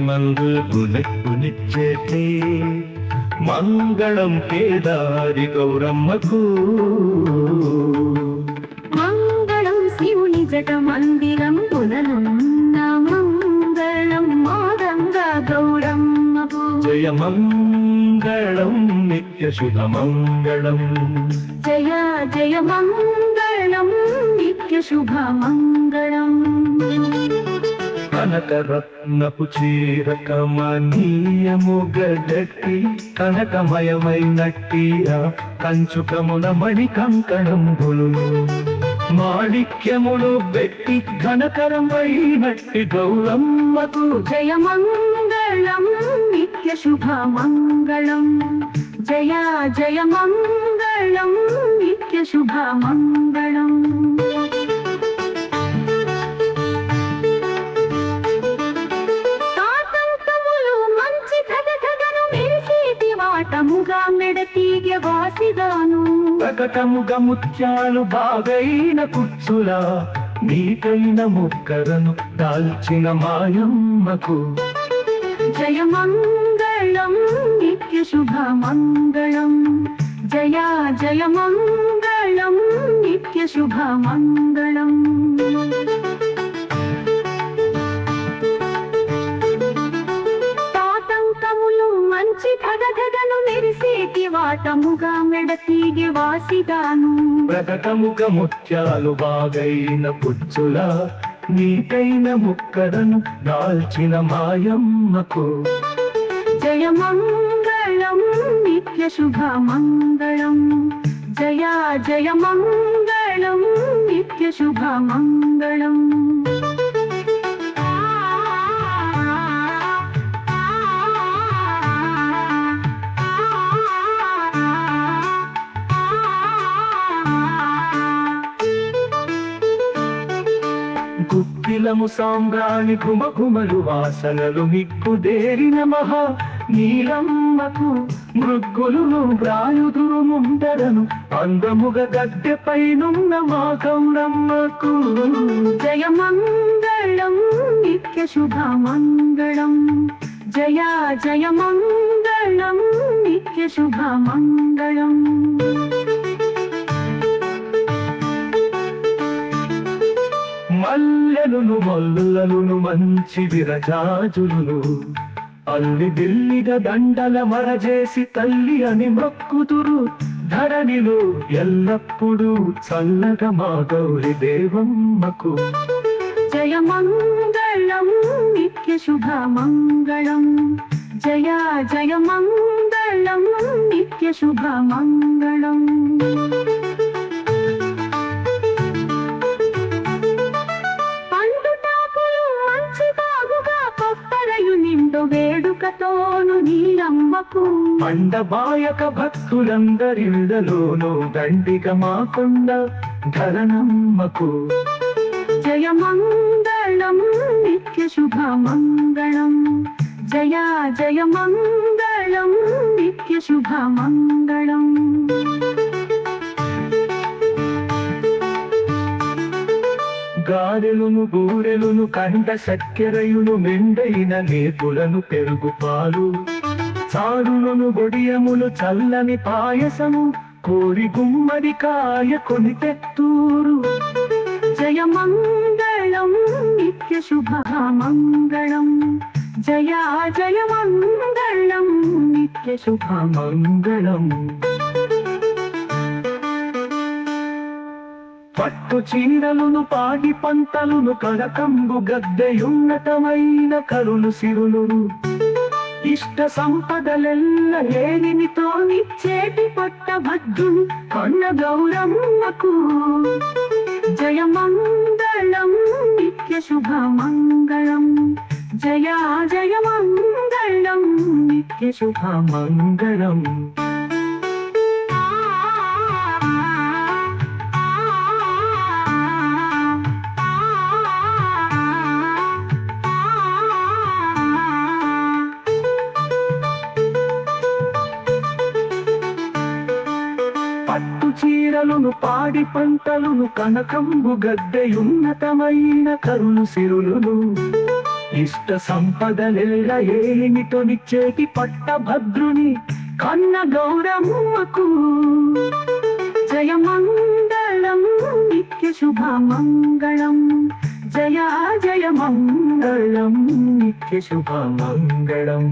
మందులెప్పునిచ్చేటి మంగళం కేదారి గౌరమ్మకు. మంగళం శివుని జట మందిరం పునరున్న మంగళం మాదంగా గౌరమ్మకు. జయ మంగళం నిత్య శుభ మంగళం. జయ జయ మంగళం నిత్య శుభ మంగళం. కనకరత్నపు చీర కమనీయము గడ్డట్టి కనకమయమైనట్టి కంచుకమున మణి కంకణంబులు మాణిక్యములు పెట్టి ఘనకరమైనట్టి గౌరమ్మకు జయమంగళం నిత్య శుభ మంగళం జయ జయమంగళం నిత్య శుభ వాసిగాను ప్రకటముగ ముత్యాలు బాగైన కుచ్చుల నీకైన ముక్కరను దాల్చిన మాయమ్మకు. జయ మంగళం నిత్య శుభ మంగళం జయ జయ మంగళం నిత్య శుభ వాటముగా మెడతీగి వాసిగాను. ప్రకటముగ ముత్యాలు బాగైన పుచ్చుల నీకైన ముక్కరను దాల్చిన మాయమ్మకు. జయ మంగళం నిత్య శుభ మంగళం జయ జయ మంగళం నిత్య శుభ నీలము సాంబ్రాణి ఘుమఘుమలు వాసనలు మిక్కుదేరిన మహా నీలమ్మకు మృగ్గులు వ్రాయుదురు ముందరను అందముగ గద్దెపైనున్న మా గౌరమ్మకు జయ మంగళం నిత్య శుభ మంగళం జయ జయ మంగళం నిత్య శుభ మల్లులను మంచి విరజాజులను. అల్లి దిల్లిగా దండల మరజేసి తల్లి అని మొక్కుతురు. ధరణిలో ఎల్లప్పుడూ చల్లగా మా గౌరి దేవమ్మకు. జయ మంగళం నిత్య శుభ మంగళం జయ జయ మంగళం నిత్య శుభ మంగళం వేడుకతోను నీరమ్మకు. పండబాయక భక్తులందరిళ్ళలోనూ దండిగ మాకొండ ధరణమ్మకు. జయ మంగళం నిత్య శుభ మంగళం జయ జయ మంగళం నిత్య శుభ మంగళం బూరెలును కండ సక్కెరయును మెండైన నేతులను పెరుగు పాలు చారులను గొడియములు చల్లని పాయసము కోడి గుమ్మడి కాయ కొని తెత్తూరు. జయ మంగళం నిత్య శుభ మంగళం జయ జయ మంగళం నిత్య శుభ పట్టు చీరలును పాడి పంటలును కడకంబు గద్దెయున్నతమైన కరులు సిరులు ఇష్ట సంపదలెల్ల ఏలినితో నిచ్చేటి పట్ట భద్రుని కన్న గౌరమ్మకు. జయమంగళం నిత్య శుభ మంగళం జయ జయమంగళం నిత్య శుభ చీరలును పాడి పంటలును కనకంబు గద్దెయున్నతమైన కరుణు సిరులును. ఇష్ట సంపదలెల్ల ఏమిటో నిచ్చేటి పట్టభద్రుని కన్న గౌరమ్మకు జయమంగళం నిత్య శుభమంగళం. జయ జయమంగళం నిత్య శుభమంగళం.